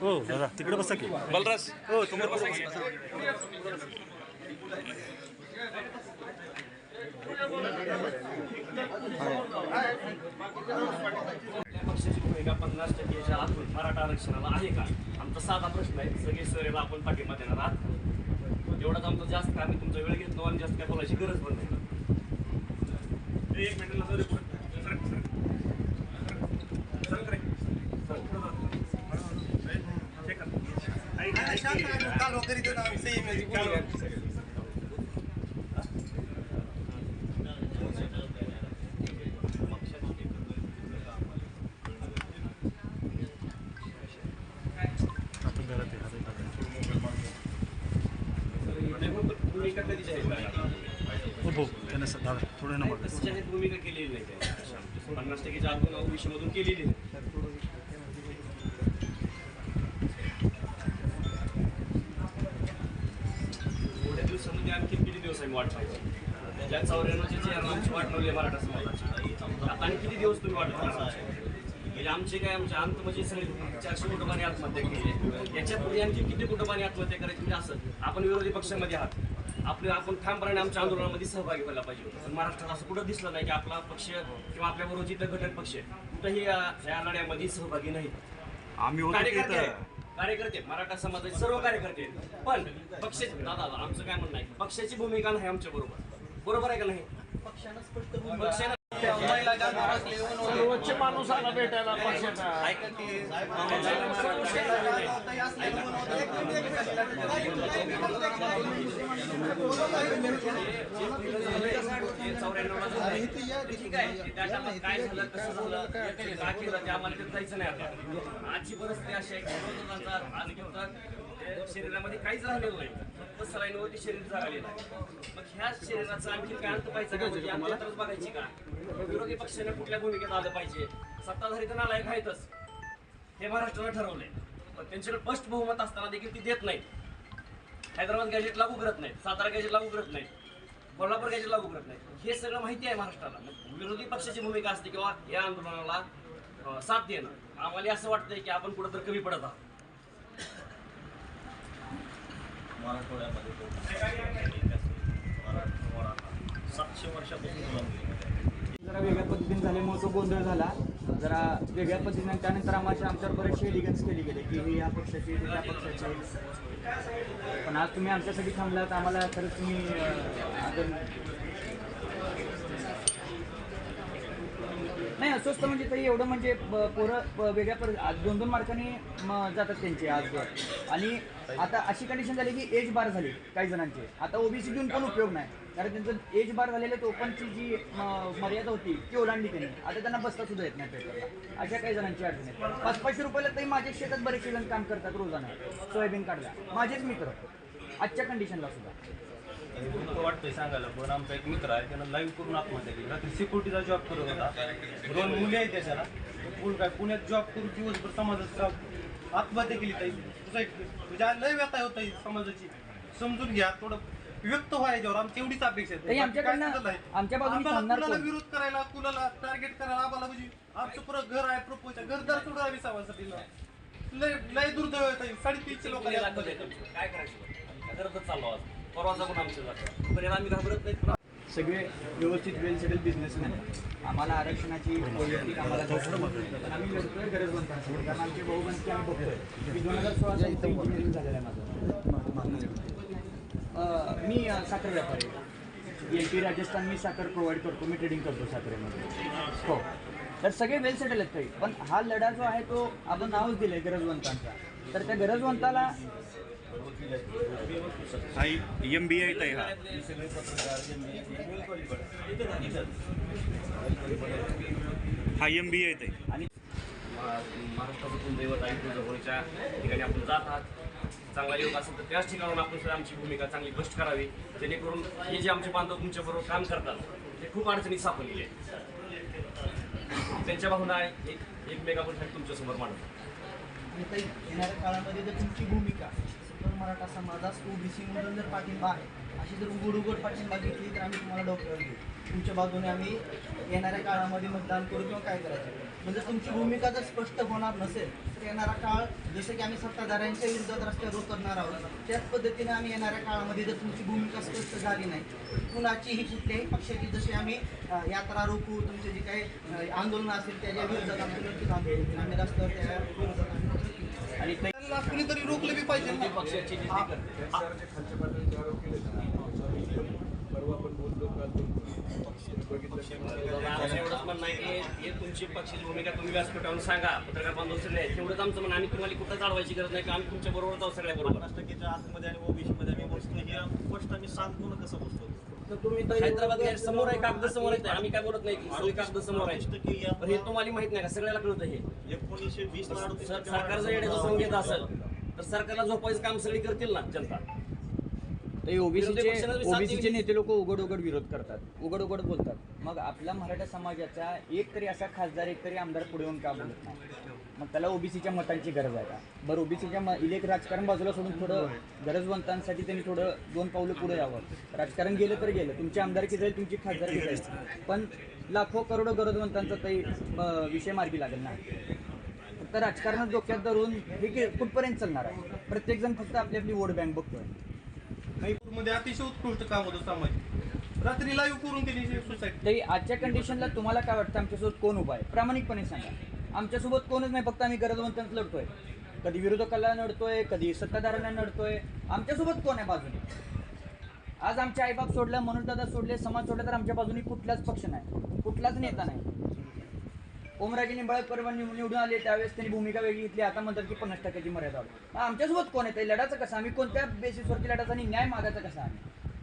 हो दादा तिकडे बसा की बलराज. हो समोर बसा भूमिका पन्नास टक्के आत मराठा आरक्षणाला आहे का आमचा साधा प्रश्न आहे सगळे सरेला आपण पाठिंबा देणार आहात एवढाच आमचं जास्त काय आम्ही तुमचा वेळ घेतलो आणि जास्त काय बोलायची गरज पण नाही एक मिनिटला सर सरक, सरक. सरक रे. सरक. चेक कर. ऐक, ऐक, ऐक. चालू. आपण घरात आहे, हातात हातात. नाही, पण भूमिका कधी जाहीर करायची? हो हो त्यांना स- दादा थोडं ना मागे. तसं जाहीर भूमिका केलेली नाही त्याने. पन्नास टक्केच्या मधून केलेली नाही दिवसामध्ये आणखी किती दिवस आम्ही वाट पाहिजे ज्या चौऱ्याण्णवचे जे आमची वाट लावली आहे मराठा समाजाची. आता आणि किती दिवस तुम्ही वाट पाहणार? म्हणजे आमचे काय आमचे अंत म्हणजे सगळे चारशे कुटुंबांनी आत्महत्या केली याच्यापुढे आणखी किती कुटुंबांनी आत्महत्या करायची? म्हणजे असं आपण विरोधी पक्षामध्ये आहात. आपले आपण ठामपणे आमच्या आंदोलनामध्ये सहभागी व्हायला पाहिजे पण महाराष्ट्रात असं कुठं दिसलं नाही की आपला पक्ष किंवा आपल्याबरोबर जिथं घटक पक्ष कुठंही या या लढ्यामध्ये सहभागी नाही. आम्ही होतो कार्यकर्ते. कार्यकर्ते मराठा समाजाचे सर्व कार्यकर्ते आहेत. पण पक्षाची दादा आमचं काय म्हणणं आहे? पक्षाची भूमिका नाही आमच्या बरोबर. बरोबर आहे का नाही? पक्षानं सर्वोच्च माणूस आला भेटायला पक्षाचा काय कसं आम्हाला नाही आता आजची परिस्थिती अशी आहे की विरोधकांचा आणि शरीरामध्ये काहीच राहिलेलं नाही. फक्त सलाईनवरती शरीर झालेलं आहे. मग ह्या शरीराचा आणखी काय अंत पाहिजे का म्हणजे बघायची का? विरोधी पक्षाने कुठल्या भूमिकेत आलं पाहिजे? सत्ताधारी तर नालायक आहेतच. हे महाराष्ट्रानं ठरवलंय. पण त्यांच्याकडे स्पष्ट बहुमत असताना देखील ती देत नाहीत. हैदराबाद गॅजेट लागू करत नाहीत. सातारा गॅजेट लागू करत नाहीत. कोल्हापूर गॅजेट लागू करत नाहीत. हे सगळं माहिती आहे महाराष्ट्राला. विरोधी पक्षाची भूमिका असते किंवा या आंदोलनाला साथ देणं. आम्हाला असं वाटतंय की आपण कुठं तर कमी पडत आहोत. मराठवाड्यामध्ये मराठवाडा सातशे वर्षापासून गुलामगिरी जरा वेगळ्या पद्धतीने झाल्यामुळे तो गोंधळ झाला. जरा वेगळ्या पद्धतीने त्यानंतर आम्हाला आमच्यावर बरेचसे एलिगन्स केले गेले की हे या पक्षाचे त्या पक्षाचे. पण आज तुम्ही आमच्यासाठी थांबलात आम्हाला खरंच तुम्ही आदर- नाही अस्वस्थ म्हणजे तरी एवढं म्हणजे ब- पोरं ब- वेगळ्या पर दोन दोन मार्कांनी म- जातात त्यांचे आज आणि आता अशी कंडिशन झाली की एज बार झाली काही जणांचे. आता ओबीसी देऊन पण उपयोग नाही. कारण त्यांचं एज बार झालेलं ओपनची जी म- मर्यादा होती ती ओलांडली त्यांनी. आता त्यांना बसता सुद्धा येत नाही पेपरला. अशा काही जणांची अडचण आहे. पाच पाचशे रुपयाला तरी माझ्या शेतात बरेचसे जण काम करतात रोजानं. सोयाबीन काढला माझेच मित्र. आजच्या कंडिशनला सुद्धा. आणि दुःख वाटतंय सांगायला पण आमचा एक मित्र आहे त्यानं लाईव्ह करून आत्महत्या केली रात्री सिक्युरिटीचा जॉब करत होता. दोन मुली आहेत त्याच्याला. पूल काय पुण्यात जॉब करून दिवसभर समाजात राहून आत्महत्या केली ताई. सुसाईड तुझ्या लय व्यथा होत आहे समाजाची. समजून घ्या. थोडं व्यक्त व्हा याच्यावर. आमची एवढीच अपेक्षा आहे. आमच्या कुणाला कोण? विरोध करायला कुणाला टार्गेट करायला आम्हाला म्हणजे आमचं पुरं घर आहे प्रपोज घरदार सोडून आम्ही समाजासाठी लय लय दुर्दैव आहे. साडेतीनशे लोक किती दाखवत आहेत आमचे? काय करायचं? चाललो आज. परवाचा पण याला आम्ही घाबरत पण सगळे व्यवस्थित वेल सेटल बिझनेसमॅन आम्हाला आरक्षणाची वैयक्तिक आम्हाला पण आम्ही लढतोय गरजवंतांसाठी कारण आमची बहुगणती आम्ही बघतोय. मी दोन हजार सोळा साली इंजिनिअरिंग झालेलं आहे माझं. मी साखर व्यापारी. एल पी राजस्थान मी साखर प्रोव्हाइड करतो. मी ट्रेडिंग करतो साखरेमध्ये. हो. तर सगळे वेल सेटल आहेत काही. पण हा लढा जो आहे तो आपण नावच दिलं आहे गरजवंतांचा. तर त्या गरजवंताला हा एम बी आय आहे हा. सगळे पत्रकार हा एम बी आय आहे. आणि महा- महाराष्ट्राचं कुलदैवत आहे तुळजाभवानीच्या ठिकाणी आपण जात आहात. चांगला योग असेल तर त्याच ठिकाणून आपण सुद्धा आमची भूमिका चांगली स्पष्ट करावी. जेणेकरून हे जे आमचे बांधव तुमच्याबरोबर काम करतात ते खूप अडचणीत सापडलेले आहेत. त्यांच्या भावना एक एक मेगाफोनसाठी तुमच्यासमोर मांडतो येणाऱ्या काळामध्ये जर तुमची भूमिका मराठा समाजास ओबीसी मधून जर पाठिंबा आहे अशी जर उघड उघड पाठिंबा घेतली तर आम्ही तुम्हाला डॉक्टर देऊ. तुमच्या बाजूने आम्ही येणाऱ्या काळामध्ये मतदान करू किंवा काय करायचं? म्हणजे तुमची भूमिका जर स्पष्ट होणार नसेल तर येणारा काळ जसं की आम्ही सत्ताधाऱ्यांच्या विरोधात रस्त्यावर करणार आहोत त्याच पद्धतीने आम्ही येणाऱ्या काळामध्ये जर तुमची भूमिका स्पष्ट झाली नाही कुणाचीही कुठल्याही पक्षाची जशी आम्ही यात्रा रोखू तुमचे जे काही आंदोलनं असतील असेल त्याच्या विरोधात आम्ही नक्कीच आंदोलन आम्ही रस्त्यावर त्या आणि ते- त्यांना कुणीतरी रोखले बी पाहिजे ना. पक्षाची नीती करते. आमचं एवढंच म्हणणं आहे की हे तुमची पक्षाची भूमिका तुम्ही व्यासपीठावरून सांगा. पत्रकार बांधव नाही तेवढंच आमचं म्हणणं आम्ही तुम्हाला कुठं चालवायची गरज नाही की आम्ही तुमच्या बरोबरच आहोत सगळ्या बरोबर. टक्केच्या आतमध्ये आणि ओबीसी मध्ये आम्ही बसतो हे गोष्ट आम्ही सांगतो ना कसं बसतो तर तुम्ही तर हैदराबाद गॅस समोर आहे कागद समोर आहे आम्ही काय बोलत नाही सगळी कागद समोर आहे पण हे तुम्हाला माहीत नाही का? सगळ्याला कळतं हे. एकोणीसशे वीस येण्याचं संकेत असेल तर सरकारला झोपायचं काम सगळी करतील ना जनता. ओबीसीचे. नेते लोक उघड उघड विरोध करतात. उघड उघड बोलतात. मग आपल्या मराठा समाजाचा एक तरी असा खासदार एक तरी आमदार पुढे येऊन का बोलत नाही? मग त्याला ओबीसीच्या मतांची गरज आहे का? बरं ओबीसीच्या म इलेक राजकारण बाजूला सोडून थोडं गरजवंतांसाठी त्यांनी थोडं दोन पावलं पुढे यावं. राजकारण गेलं तर गेलं. तुमची आमदारकी जाईल तुमची खासदारकी जाईल पण लाखो करोडो गरजवंतांचा काही विषय मार्गी लागेल ना. फक्त राजकारणात डोक्यात धरून हे कुठपर्यंत चालणार आहे? प्रत्येकजण फक्त आपली आपली वोट बँक बघतोय. मध्ये अतिशय उत्कृष्ट काम होतं सामाजिक. रात्री लाईव्ह करून दिली सोसायटी तरी आजच्या कंडिशनला तुम्हाला काय वाटतं? आमच्यासोबत कोण उभा आहे? प्रामाणिकपणे सांगा. आमच्यासोबत कोणच नाही फक्त आम्ही गरजवंतांच लढतोय. कधी विरोधकाला नडतोय कधी सत्ताधाऱ्यांना नडतोय. आमच्यासोबत कोण आहे बाजूने? आज आमचे आईबाप सोडले मनोजदादा सोडले समाज सोडले तर आमच्या बाजूने कुठलाच पक्ष नाही कुठलाच नेता नाही. ओमराजे निंबाळक परवान निवडून आले त्यावेळेस त्यांनी भूमिका वेगळी घेतली आता म्हणतात की पन्नास टक्क्याची मर्यादा आमच्यासोबत कोण आहे? लढाचं कसं? आम्ही कोणत्या बेसिसवरती लढाचा आणि न्याय मागायचा कसा आम्ही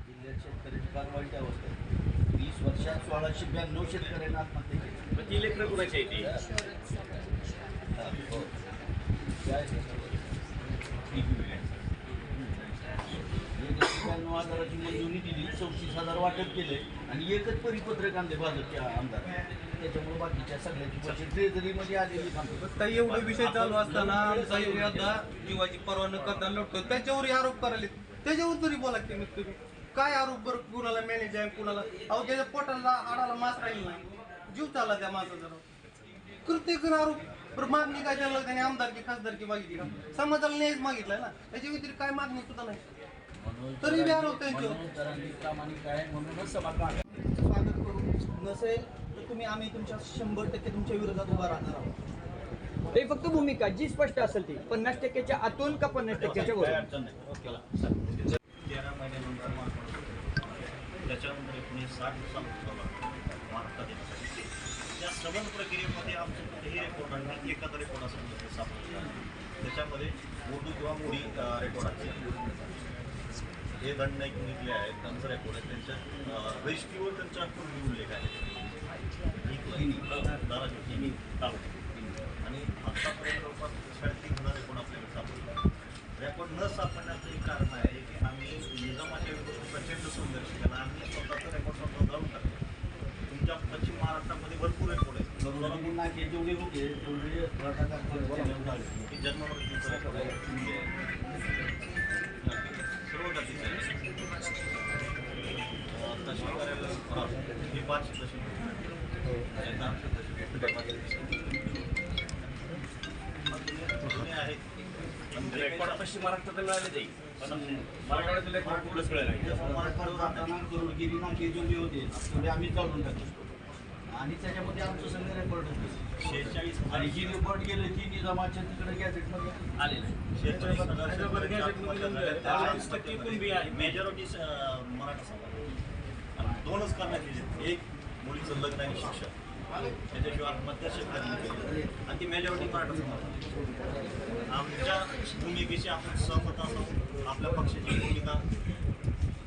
जिल्ह्यात शेतकऱ्याची फार वाईट अवस्था. वीस वर्षात सोळाशे ब्याण्णव शेतकऱ्यांना आत्महत्या केली. ती लेकरं कुणाची आहे ती? हो. काय एक लाख ब्याण्णव हजाराची मंजुरी दिली चौतीस हजार वाटप केले आणि एकच परिपत्रक आणले भाजपच्या आमदार त्याच्यामुळे बाकीच्या सगळ्यांची पैसे ट्रेझरीमध्ये आलेली एवढं विषय चालू असताना आमचा एरियातला जीवाची पर्वा न करता लढतो त्याच्यावरही आरोप करायले त्याच्यावर तरी बोला की मग तुम्ही. काय आरोप बरं कुणाला मॅनेज आहे कुणाला? अहो त्याच्या पोटाला आडाला मास राहील नाही. जीव चालला त्या माणसाचा कृत्य कर आरोप. बरं मागणी काय त्याला? त्याने आमदारकी खासदारकी मागितली का? समाजाला न्यायच मागितलाय ना. त्याच्या व्यतिरिक्त काय मागणी सुद्धा नाही. तरी बी आरोप त्यांच्यावर. समाधान स्वागत करू. नसेल तर तुम्ही आम्ही तुमच्या शंभर टक्के तुमच्या विरोधात उभा राहणार आहोत. हे फक्त भूमिका जी स्पष्ट असेल ती. पन्नास टक्क्याच्या आतून का पन्नास टक्क्याच्या वर तेरा महिन्यानंतर त्याच्यानंतर एकोणीस साठ त्या प्रक्रियेमध्ये आमचे कुठेही रेकॉर्ड आणि एखादा रेकॉर्ड असं ते सापडलं त्याच्यामध्ये उर्दू किंवा मोडी रेकॉर्ड आहे हे दंड नाईक जे आहेत. त्यांचा रेकॉर्ड आहे. त्यांच्या रजिस्ट्रीवर त्यांच्या पूर्वी उल्लेख आहे. दाराची आणि आतापर्यंत जवळपास साडेतीन हजार रेकॉर्ड आपल्याकडे सापडला रेकॉर्ड न सापडण्याचं एक कारण आहे की आम्ही निजामाच्या विरुद्ध प्रचंड संघर्ष केला. आम्ही स्वतःचं रेकॉर्ड स्वतः जाऊन टाकला तुमच्या पश्चिम महाराष्ट्रामध्ये भरपूर रेकॉर्ड आहेत जरांगे होते तेवढे रटाकार झाले की जन्म सर्व जातीचे तहसील कार्यालय हे पाच तहसील तहसील आहेत पण रेकॉर्ड पश्चिम महाराष्ट्रात मिळाले जाईल पण मराठवाड्यातील रेकॉर्ड कुठलंच मिळालं नाही. जाताना करोडगिरी होते. तेवढे आम्ही चालून टाकतो. आणि त्याच्यामध्ये आमचं सगळं रेकॉर्ड होते. शेहेचाळीस आणि जी रिपोर्ट गेले ती निजामाच्या तिकडे गॅझेटमध्ये आले नाही शेहेचाळीस हजार शेतकऱ्यांच्या आत्महत्या झाल्या. चाळीस टक्के कुणबी आहे. मेजॉरिटी मराठा समाज दोनच करण्यात येते एक मुलीचं लग्न आणि शिक्षण. त्याच्याशिवाय आत्महत्या शेतकऱ्यांनी केली. आणि ती मेजॉरिटी मराठा समाज आमच्या भूमिकेशी आपण सहमत असून आपल्या पक्षाची भूमिका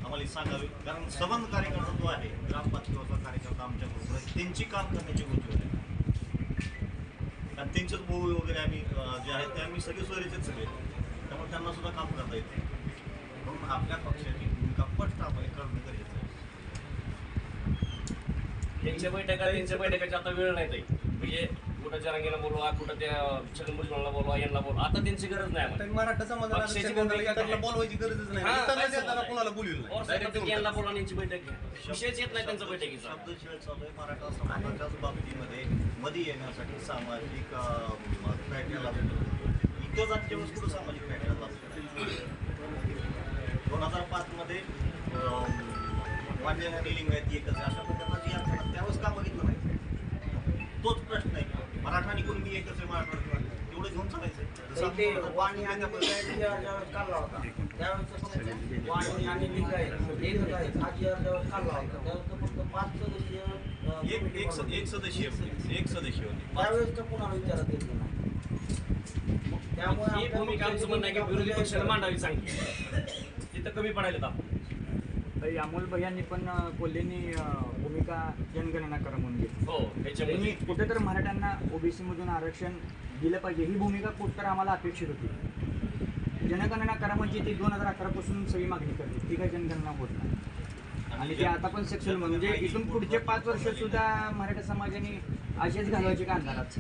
आम्हाला सांगावी. कारण सबंध कार्यकर्ता जो आहे ग्रामपंचायतीचा कार्यकर्ता आमच्या बरोबर आहे, त्यांची काम करण्याची उंची आहे. कारण त्यांचेच भाऊ वगैरे आम्ही जे आहेत ते आम्ही सगळे सोयरीचेच सगळे. त्यामुळे त्यांना सुद्धा काम करता येते म्हणून आपल्या पक्षाची भूमिका स्पष्ट आपण करणं गरजेचं आहे. त्यांच्या बैठका त्यांच्या बैठकाची आता वेळ नाही ताई. म्हणजे कुठं जरांगीला बोलवा कुठं त्या छगन भुजबळला बोलवा यांना बोलवा आता त्यांची गरज नाही आम्हाला. मराठा समाजाला पक्षाची भूमिका? बोलवायची गरजच नाही. हा, काय देताना? कोणाला साहेब फक्त यांना बोलवा आणि यांची बैठक घ्या विषयच येत नाही त्यांचा बैठकीचा. शब्दशेळ चालू आहे. मराठा समाजाच्याच बाबतीमध्ये मध्ये येण्यासाठी सामाजिक पॅटर्न लागतो. इथं जात वेळेस कुठं सामाजिक लागतो? दोन हजार पाच मध्ये अं, मान्य डिलिंग आहेत एकच आहे. अशा प्रकारची त्यावेळेस का बघितलं नाही तोच प्रश्न आणि कुणबी एकच आहे मराठा तेवढं घेऊन चालायचं जसं ते आपण वाणी आणि लिंगायत ज्यावेळेस काढला होता. त्यावेळेस फक्त वाणी आणि लिंगायत एकच आहे. जी ज्यावेळेस काढला होता. त्यावेळेस फक्त पाच सदस्य एक एक. एक सदस्य होते. एक सदस्य होते. त्यावेळेस तर कोणाला विचारात येत नाही. त्यामुळे ही भूमिका आमचं म्हणणं आहे की विरोधी पक्षाला मांडावी चांगली. तिथं कमी पडायला तरी अमोल भैयांनी पण कोल्हेंनी भूमिका जनगणना करा म्हणून घेतली. हो त्यांनी कुठेतरी मराठ्यांना ओबीसी मधून आरक्षण दिलं पाहिजे. ही भूमिका कुठतर आम्हाला अपेक्षित होती. जनगणना करा म्हणजे ती दोन हजार अकरा पासून सगळी मागणी करते. ती काही जनगणना होत नाही. आणि ते आता पण सक्षम म्हणजे इथून पुढचे पाच वर्ष सुद्धा मराठा समाजाने असेच घालवायचे का अंधारात.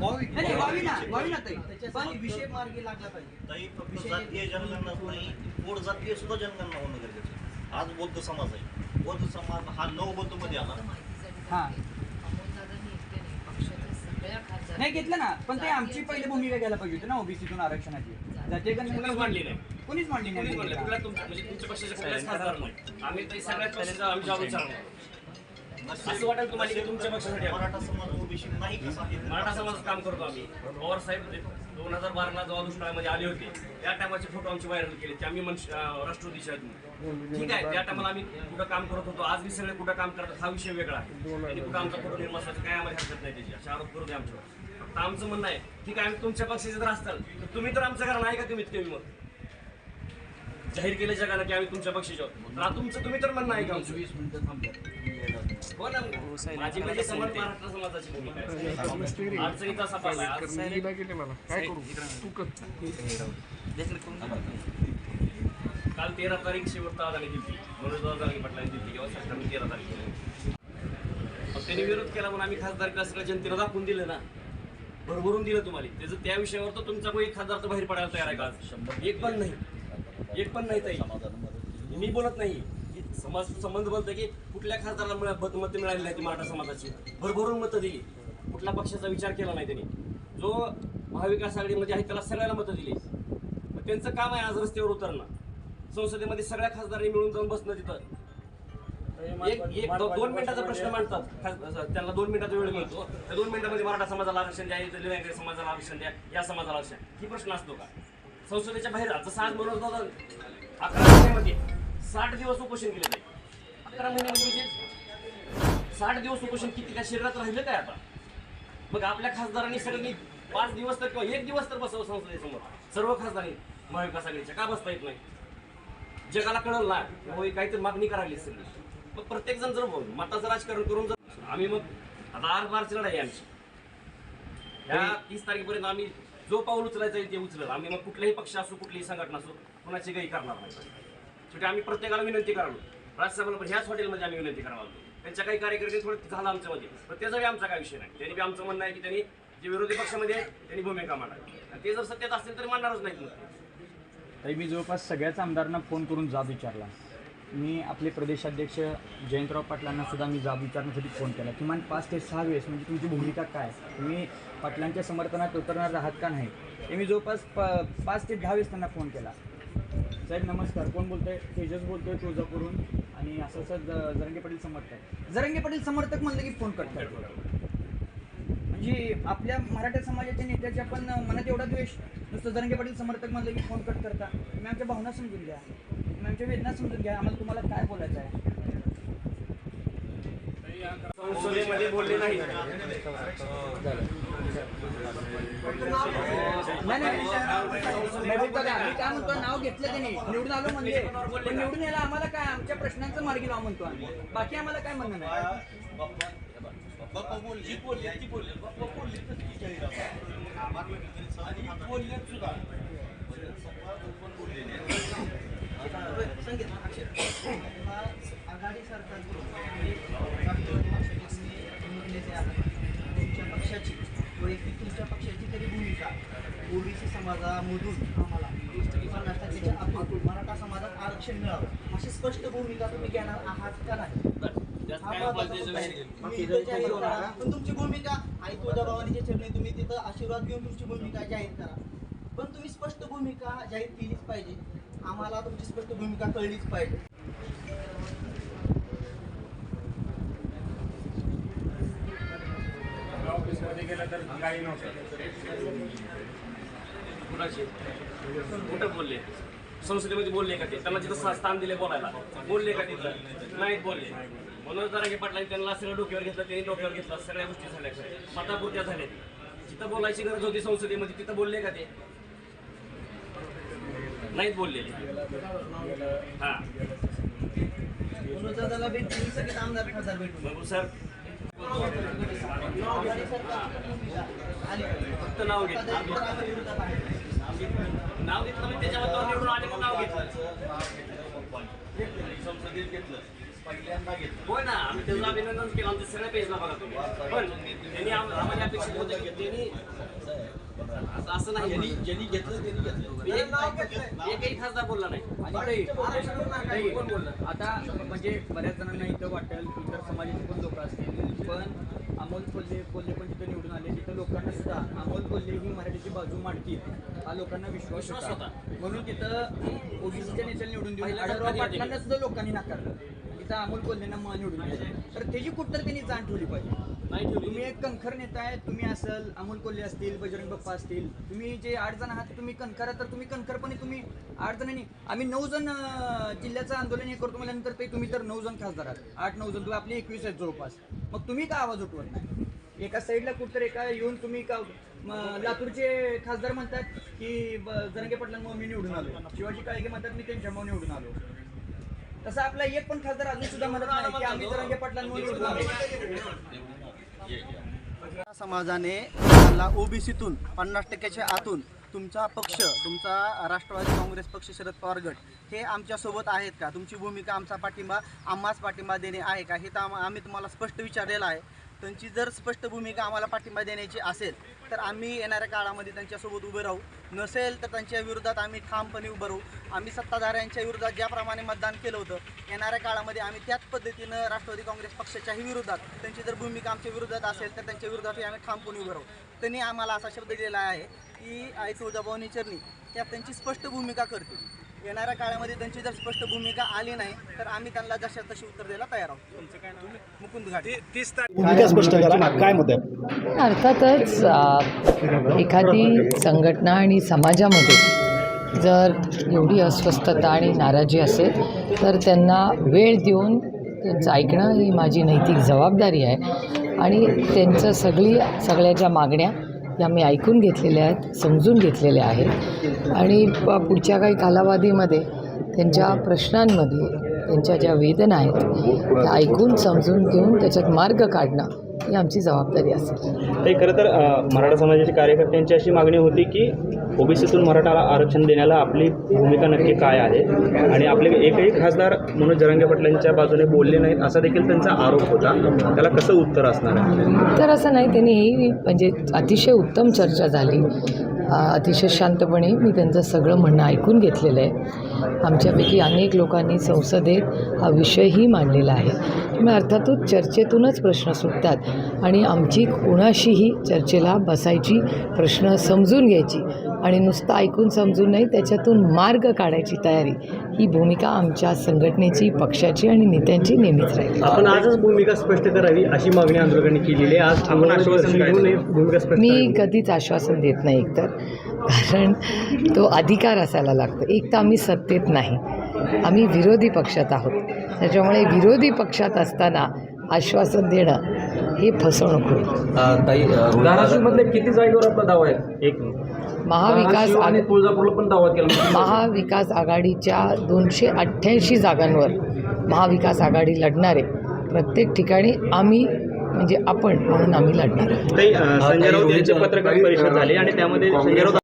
नाही, नाही, व्हावी ना व्हावी ना ताई. पण विषय मार्गी लागला पाहिजे. ताई फक्त जातीय जनगणनाच नाही पोट जातीय सुद्धा जनगणना होणं गरजेचं आहे. आज बौद्ध समाज आहे. बौद्ध समाज हा नऊ बौद्धमध्ये आला हा. नाही घेतलं ना पण ते आमची पहिली भूमिका घ्यायला पाहिजे होती ना ओबीसीतून आरक्षणाची. जातीय कुणीच मांडली नाही. कोणीच मांडली कुणीच नाही. म्हणलं भूमिका. कुठल्या तुमच्या म्हणजे तुमच्या पक्षाचे कुठल्याच खासदार नाही. आम्ही तर सगळ्याच पक्षाचा आमच्या विचारणार. असं वाटेल तुम्हाला की तुमच्या पक्षासाठी आहे. मराठा समाज ओबीसी नाही कसा आहे? मराठा समाजात काम करतो आम्ही. पवार साहेब दोन हजार बाराला जेव्हा दुष्काळामध्ये आले होते त्या टायमाचे फोटो आमचे व्हायरल केले. ते आम्ही राष्ट्रवादीचे आहेत ठीक आहे त्या टायमाला आम्ही कुठं काम करत होतो आज बी सगळे कुठं काम करतात हा विषय वेगळा आहे. कुठं आमचा फोटो निर्माण काय आम्हाला हरकत नाही त्याची. असे आरोप करू दे आमच्यावर. फक्त आमचं म्हणणं आहे ठीक आहे आम्ही तुमच्या पक्षाचे जर असताल तर तुम्ही तर आमचं कारण आहे का कमीत कमी मग? जाहीर केलं जगाला की आम्ही तुमच्या पक्षाचे आहोत. तुमचं तुम्ही तर म्हणणं आहे का आमचं? वीस मिनिटं थांबतात. हो म्हणजे काल तेरा तारीख शेवटचा आदाने दिली मनोज जारंगे पाटलांनी दिली किंवा सरकारने तेरा तारीख. मग त्यांनी विरोध केला म्हणून आम्ही खासदार का सगळं जनतेला दाखवून दिलं ना. भरभरून दिलं तुम्हाला. त्याचं त्या विषयावर तर तुमचा कोणी खासदार तर बाहेर पडायला तयार आहे का? एक पण नाही. एक पण नाही ताई. मी बोलत नाही. समाज संबंध बोलतोय की कुठल्या खासदाराला मिळा- मत मतं मिळाली नाही ती मराठा समाजाची? भरभरून मतं दिली. कुठल्या पक्षाचा विचार केला नाही त्यांनी. जो महाविकास आघाडीमध्ये आहे त्याला सगळ्याला मतं दिली. मग त्यांचं काम आहे आज रस्त्यावर उतरणं. संसदेमध्ये सगळ्या खासदारांनी मिळून जाऊन बसणं तिथं. एक एक दोन मिनिटाचा प्रश्न मांडतात. त्यांना दोन मिनिटाचा वेळ मिळतो. त्या दोन मिनिटामध्ये मराठा समाजाला आरक्षण द्या इथं समाजाला आरक्षण द्या या समाजाला आरक्षण ही प्रश्न असतो का? संसदेच्या बाहेर जसं आज म्हणत होता अकरा मध्ये साठ दिवस उपोषण केले जाईल अकरा महिन्यामध्ये म्हणजे साठ दिवस उपोषण किती? काय शरीरात राहिलं काय आता? मग आपल्या खासदारांनी सगळ्यांनी पाच दिवस तर किंवा एक दिवस तर बसावं संसदेसमोर. सर्व खासदारांनी. महाविकास आघाडीच्या का बसता येत नाही? जगाला कळलं ना काहीतरी मागणी करायली सगळी मग प्रत्येक जण जर मताचं राजकारण करून जर आम्ही मग आता आर बारची लढाई आमची. ह्या तीस तारखेपर्यंत आम्ही जो पाऊल उचलायचं आहे ते उचलत. आम्ही मग कुठल्याही पक्ष असो कुठलीही संघटना असो कुणाची काही करणार नाही. शेवटी आम्ही प्रत्येकाला विनंती करालो राज्यसभेला पण ह्याच हॉटेलमध्ये आम्ही विनंती करावं लागलो त्यांच्या काही कार्यकर्ते थोडं झालं आमच्यामध्ये. पण त्याचा बी आमचा काय विषय नाही. त्यांनी बी आमचं म्हणणं आहे की त्यांनी जे विरोधी पक्षामध्ये त्यांनी भूमिका मांडावी. आणि ते जर सत्यात असतील तर मांडणारच नाहीत मग. तरी मी जवळपास सगळ्याच आमदारांना फोन करून जाब विचारला. मी आपले प्रदेशाध्यक्ष जयंतराव पाटलांना सुद्धा मी जाब विचारण्यासाठी फोन केला. किमान पाच ते सहा वेळेस म्हणजे तुमची भूमिका काय? तुम्ही पाटलांच्या समर्थनात उतरणार आहात का नाही? हे मी जवळपास प पाच ते दहा वेळेस त्यांना फोन केला. साहेब नमस्कार. कोण बोलतोय? तेजस बोलतोय तुळजापूरून आणि असं असं ज- जरंगे पाटील समर्थक. जरंगे पाटील समर्थक म्हणलं की फोन कट करतो म्हणजे आपल्या मराठा समाजाच्या नेत्याच्या पण मनात एवढा द्वेष. नुसतं जरंगे पाटील समर्थक म्हणलं की फोन कट करता. तुम्ही आमच्या भावना समजून घ्या. तुम्ही आमच्या वेदना समजून घ्या. आम्हाला तुम्हाला काय बोलायचं आहे? संसदेमध्ये बोलले नाही नाही नाही मी काय म्हणतो नाव घेतलं त्याने निवडून आलो म्हणजे पण निवडून यायला आम्हाला काय आमच्या प्रश्नांचं मार्गी लावा म्हणतो आम्ही बाकी आम्हाला काय म्हणणं नाही बाप्पा बोलले जी तर आहे. पण बोललेले आघाडी सरकार ओबीसी समाजामधून आम्हाला पन्नास टक्क्याच्या आतून मराठा समाजात आरक्षण मिळावं अशी स्पष्ट भूमिका तुम्ही घेणार आहात का नाही. पण तुमची भूमिका आई तुळजाभवानीच्या चरणी तुम्ही तिथं आशीर्वाद घेऊन तुमची भूमिका जाहीर करा. पण तुम्ही स्पष्ट भूमिका जाहीर केलीच पाहिजे. आम्हाला तुमची स्पष्ट भूमिका कळलीच पाहिजे. गेलं तर काही नव्हतं. कुणाचे कुठं बोलले? संसदेमध्ये बोलले का ते? त्यांना जिथं सा- स्थान दिले बोलायला. बोलले का तिथं? नाहीत बोलले. म्हणून जरांगे पाटलांनी त्यांना सगळं डोक्यावर घेतलं त्यांनी डोक्यावर घेतलं सगळ्या गोष्टी झाल्या मतापुरत्या झाल्या जिथं बोलायची गरज होती संसदेमध्ये तिथं बोलले का ते? नाहीत बोललेले. हा. म्हणून दादाला भेटून सगळे आमदार खासदार भेटून बघू सर फक्त नाव घेतलं. नाव घेतलं. म्हणजे त्याच्यावर निवडून आले मग नाव घेतलं. संसदेत घेतलं पहिल्यांदा घेतलं होय ना आम्ही त्याचं अभिनंदन केलं. आमच्या सगळ्या पेजला बघा तुम्ही. पण त्यांनी आम्हाला अपेक्षित होतं की त्यांनी असं असं नाही ज्यांनी ज्यांनी घेतलं त्यांनी घेतलं. एक- एकही खासदार बोलला नाही. आणि ताई, ताई, कोण बोललं आता म्हणजे बऱ्याच जणांना इथं वाटेल इतर समाजाचे पण लोक असतील. पण अमोल कोल्हे कोल्हे पण तिथं निवडून आले. तिथं लोकांना सुद्धा अमोल कोल्हे ही मराठीची बाजू मांडतील. हा लोकांना विश्वास विश्वास होता. म्हणून तिथं ओबीसीच्या नेत्याला निवडून देऊन आढळराव पाटलांना सुद्धा लोकांनी नाकारलं. तिथं अमोल कोल्हेंना म निवडून दिलं. तर त्याची कुठतर त्यांनी जाण ठेवली पाहिजे. नाही ठेवली. तुम्ही एक कणखर नेता आहे तुम्ही असल अमोल कोल्हे असतील बजरंग बाप्पा असतील तुम्ही जे आठ जण आहात तुम्ही कणखर आहात, तर तुम्ही कणखरपणे तुम्ही आठ जणांनी आम्ही नऊ जण अं, जिल्ह्याचं आंदोलन हे करतो म्हणल्यानंतर ते तुम्ही तर नऊ जण खासदार आहात. आठ नऊ जण तुम्ही आपले एकवीस आहेत जवळपास. मग तुम्ही का आवाज उठवत नाही? एका साईडला कुठतर एका येऊन तुम्ही का म, लातूरचे खासदार म्हणतात की ब- जरंगे पाटलांमुळे मी निवडून आलो शिवाजी काळगे म्हणतात मी त्यांच्यामुळे निवडून आलो तसं आपला एक पण खासदार अजून सुद्धा म्हणत नाही की आम्ही जरंगे पाटलांमुळे निवडून आलो समाजाने मला ओबीसीतून पन्नास टक्क्याच्या आतून तुमचा पक्ष तुमचा राष्ट्रवादी काँग्रेस पक्ष शरद पवार गट हे आमच्यासोबत आहेत का? तुमची भूमिका आमचा पाठिंबा आम्हाच पाठिंबा देणे आहे का? हे तर आम- आम्ही तुम्हाला स्पष्ट विचारलेलं आहे. त्यांची जर स्पष्ट भूमिका आम्हाला पाठिंबा देण्याची असेल तर आम्ही येणाऱ्या काळामध्ये त्यांच्यासोबत उभे राहू. नसेल तर त्यांच्या विरोधात आम्ही ठामपणे उभं राहू. आम्ही सत्ताधाऱ्यांच्या विरोधात ज्याप्रमाणे मतदान केलं होतं येणाऱ्या काळामध्ये आम्ही त्याच पद्धतीनं राष्ट्रवादी काँग्रेस पक्षाच्याही विरोधात त्यांची जर भूमिका आमच्या विरोधात असेल तर त्यांच्या विरोधातही आम्ही ठामपणे उभं राहू. त्यांनी आम्हाला असा शब्द दिलेला आहे की आई तुळजाभवानी चरणी त्यात त्यांची स्पष्ट भूमिका करतील. येणाऱ्या काळामध्ये त्यांची जर स्पष्ट भूमिका आली नाही तर आम्ही त्यांना जशा तशी उत्तर द्यायला तयार आहोत. तुमचं काय नाव? मुकुंद घाटे. भूमिका स्पष्ट करा. काय मत आहे? अर्थातच एखादी संघटना आणि समाजामध्ये जर एवढी अस्वस्थता आणि नाराजी असेल तर त्यांना वेळ देऊन त्यांचं ऐकणं ही माझी नैतिक जबाबदारी आहे. आणि त्यांचं सगळी सगळ्या ज्या मागण्या या मी ऐकून घेतलेल्या आहेत समजून घेतलेल्या आहेत. आणि प पुढच्या काही कालावधीमध्ये त्यांच्या प्रश्नांमध्ये त्यांच्या ज्या वेदना आहेत त्या ऐकून समजून घेऊन त्याच्यात मार्ग काढणं ही आमची जबाबदारी असेल ते खरं तर मराठा समाजाच्या कार्यकर्त्यांची अशी मागणी होती की ओबीसीतून मराठाला आरक्षण देण्याला आपली भूमिका नक्की काय आहे? आणि आपले एकही खासदार मनोज जरांगे पाटलांच्या बाजूने बोलले नाहीत असा देखील त्यांचा आरोप होता. त्याला कसं उत्तर असणार आहे? तर असं नाही त्यांनी ही म्हणजे अतिशय उत्तम चर्चा झाली. अतिशय शांतपणे मी त्यांचं सगळं म्हणणं ऐकून घेतलेलं आहे. आमच्यापैकी अनेक लोकांनी संसदेत हा विषयही मांडलेला आहे. त्यामुळे अर्थातच चर्चेतूनच प्रश्न सुटतात आणि आमची कोणाशीही चर्चेला बसायची प्रश्न समजून घ्यायची आणि नुसतं ऐकून समजून नाही त्याच्यातून मार्ग काढायची तयारी. ही भूमिका आमच्या संघटनेची पक्षाची आणि नेत्यांची नेहमीच राहील. आपण आजच भूमिका स्पष्ट करावी अशी मागणी आंदोलकांनी केलेली आहे. आज आपण आश्वासन मी कधीच आश्वासन देत नाही एकतर. कारण तो अधिकार असायला लागतो. एक तर आम्ही सत्तेत नाही. आम्ही विरोधी पक्षात आहोत. त्याच्यामुळे विरोधी पक्षात असताना आश्वासन देणं हे फसवणूक होईल. धाराशिवमधले किती जागेवर आपला दावा आहे? एक महाविकास आणि तुळजापूरला पण दावा केला. महाविकास आघाडीच्या दोनशे अठ्ठ्याऐंशी जागांवर महाविकास आघाडी लढणारे. प्रत्येक ठिकाणी आम्ही म्हणजे आपण म्हणून आम्ही लढणार आहोत. ताई, अ, संजय राऊत यांची पत्रकार परिषद झाली आणि त्यामध्ये संजय राऊत